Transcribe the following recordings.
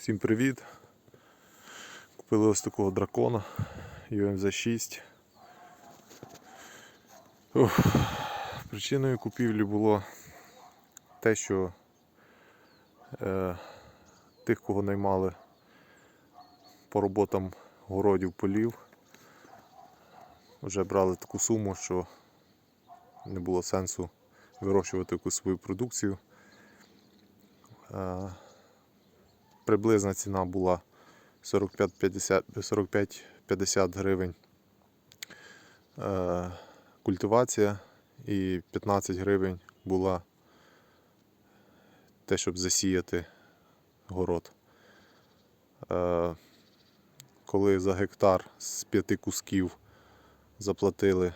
Всім привіт! Купили ось такого дракона UMZ 6. Ух. Причиною купівлі було те, що е, тих, кого наймали по роботам городів полів, вже брали таку суму, що не було сенсу вирощувати якусь свою продукцію. Е, приблизна ціна була 45-50 45-50 гривень е, культивація і 15 гривень була те, щоб засіяти город. Е, коли за гектар з п'яти кусків заплатили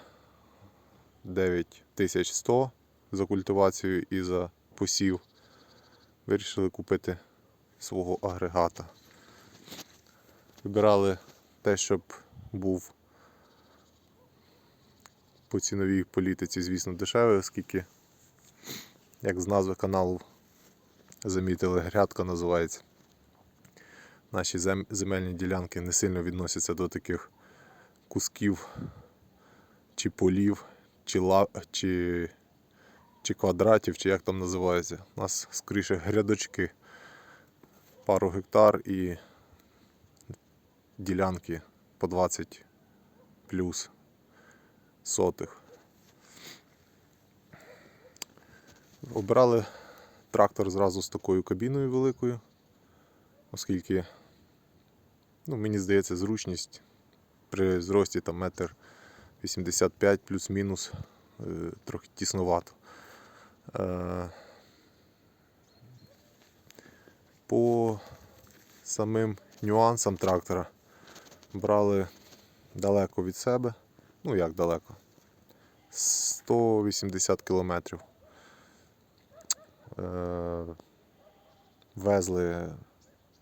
9100 за культивацію і за посів, вирішили купити свого агрегата. Вибирали те, щоб був по ціновій політиці, звісно, дешевий, оскільки, як з назви каналу замітили, грядка називається. Наші земельні ділянки не сильно відносяться до таких кусків чи полів, чи, ла... чи... чи квадратів, чи як там називається. У нас скоріше грядочки пару гектар і ділянки по 20 плюс сотих. Обрали трактор зразу з такою кабіною великою, оскільки, ну, мені здається, зручність при зрості там метр 85 плюс-мінус е, трохи тіснувато. Е, по самим нюансам трактора брали далеко від себе. Ну як далеко? 180 кілометрів. Е, Везли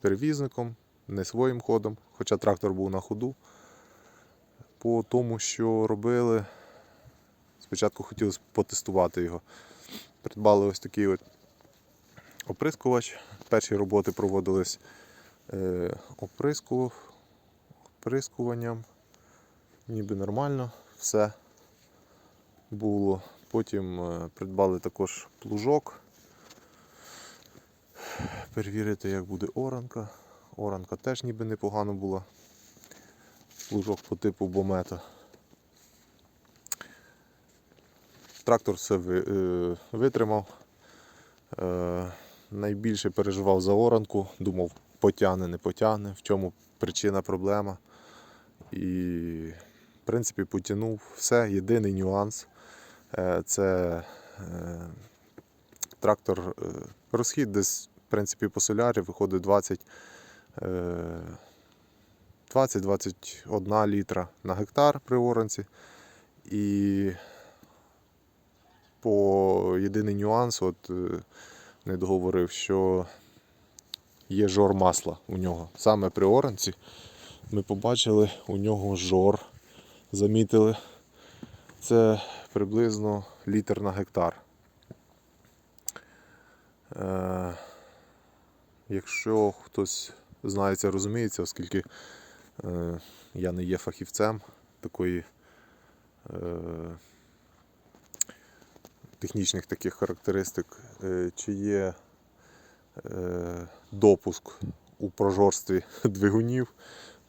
перевізником, не своїм ходом, хоча трактор був на ходу. По тому, що робили, спочатку хотілося потестувати його. Придбали ось такий от оприскувач. Перші роботи проводились е, оприску, оприскуванням. Ніби нормально все було. Потім е, придбали також плужок. Перевірити, як буде оранка. Оранка теж ніби непогано була. Плужок по типу бомета. Трактор все е, витримав. Найбільше переживав за оранку, думав, потягне, не потягне, в чому причина, проблема. І, в принципі, потягнув все. Єдиний нюанс е, це е, трактор, е, розхід десь, в принципі, по солярі виходить 20. е, 20-21 літра на гектар при оранці. І по єдиний нюанс, от не договорив, що є жор масла у нього. Саме при оранці ми побачили у нього жор, замітили. Це приблизно літр на гектар. Е, якщо хтось знається, розуміється, оскільки е, я не є фахівцем такої е, технічних таких характеристик, е, чи є е, допуск у прожорстві двигунів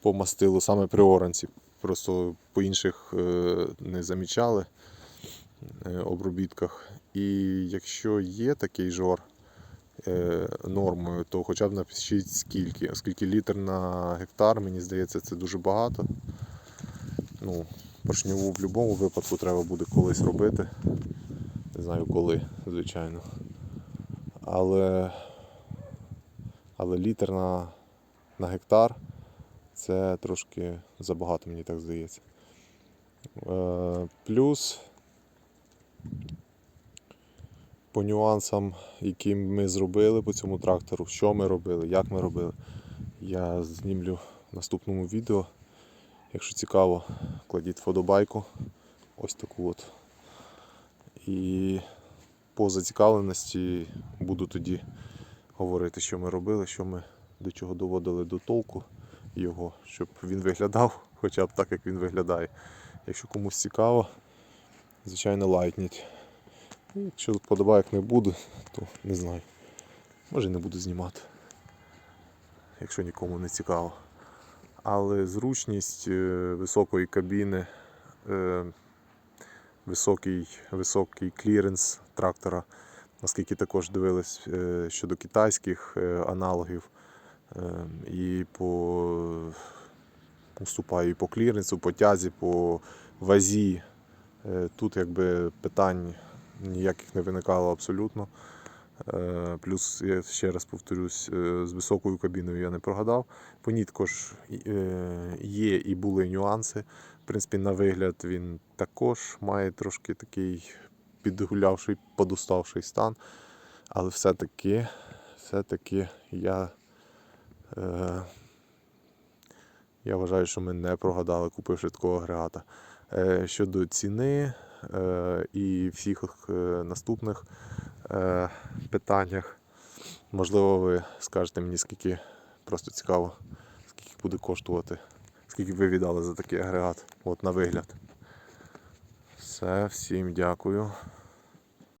по мастилу саме при оранці. Просто по інших е, не замічали обробітках. І якщо є такий жор нормою, то хоча б напишіть скільки, оскільки літр на гектар, мені здається, це дуже багато. Ну, поршньову в будь-якому випадку треба буде колись робити. Знаю коли, звичайно. Але, але літр на, на гектар це трошки забагато, мені так здається. Е, плюс по нюансам, які ми зробили по цьому трактору, що ми робили, як ми робили, я знімлю в наступному відео. Якщо цікаво, кладіть фотобайку. Ось таку от. І по зацікавленості буду тоді говорити, що ми робили, що ми до чого доводили до толку його, щоб він виглядав хоча б так, як він виглядає. Якщо комусь цікаво, звичайно, лайкніть. Якщо подобайок не буде, то не знаю. Може не буду знімати. Якщо нікому не цікаво. Але зручність е, високої кабіни, е, високий, високий кліренс трактора, наскільки також дивились е, щодо китайських е, аналогів, е, і по уступаю по кліренсу, по тязі, по вазі. Тут якби питань ніяких не виникало абсолютно. Е, Плюс, я ще раз повторюсь, е, з високою кабіною я не прогадав. По ній також е, є і були нюанси. В принципі, на вигляд він також має трошки такий підгулявший, подуставший стан. Але все-таки, все-таки я, е, я вважаю, що ми не прогадали, купивши такого агрегата. Е, щодо ціни е, і всіх наступних е, питаннях, можливо, ви скажете мені, скільки просто цікаво, скільки буде коштувати, скільки ви віддали за такий агрегат, от на вигляд. Все, всім дякую.